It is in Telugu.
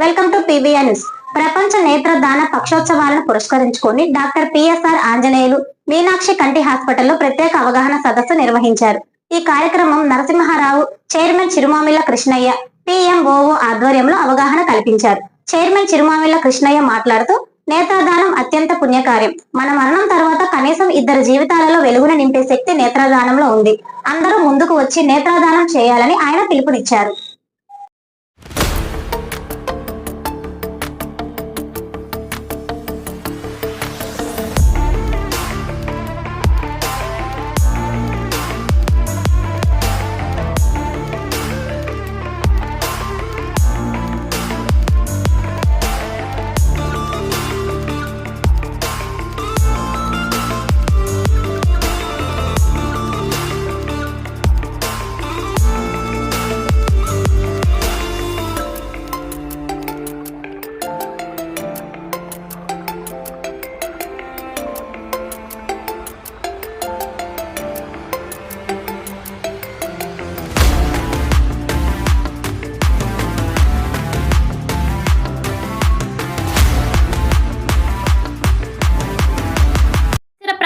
Welcome to PBR news. ప్రపంచ నేత్రదాన పక్షోత్సవాలను పురస్కరించుకొని డాక్టర్ పిఎస్ఆర్ ఆంజనేయులు మీనాక్షి కంటి హాస్పిటల్లో ప్రత్యేక అవగాహన సదస్సు నిర్వహించారు. ఈ కార్యక్రమం నరసింహారావు చైర్మన్ చిరుమామిళ్ళ కృష్ణయ్య పిఎంఓఓ ఆధ్వర్యంలో అవగాహన కల్పించారు. చైర్మన్ చిరుమామిళ్ళ కృష్ణయ్య మాట్లాడుతూ నేత్రదానం అత్యంత పుణ్యకార్యం. మన మరణం తర్వాత కనీసం ఇద్దరు జీవితాలలో వెలుగును నింపే శక్తి నేత్రదానంలో ఉంది. అందరూ ముందుకు వచ్చి నేత్రదానం చేయాలని ఆయన పిలుపునిచ్చారు.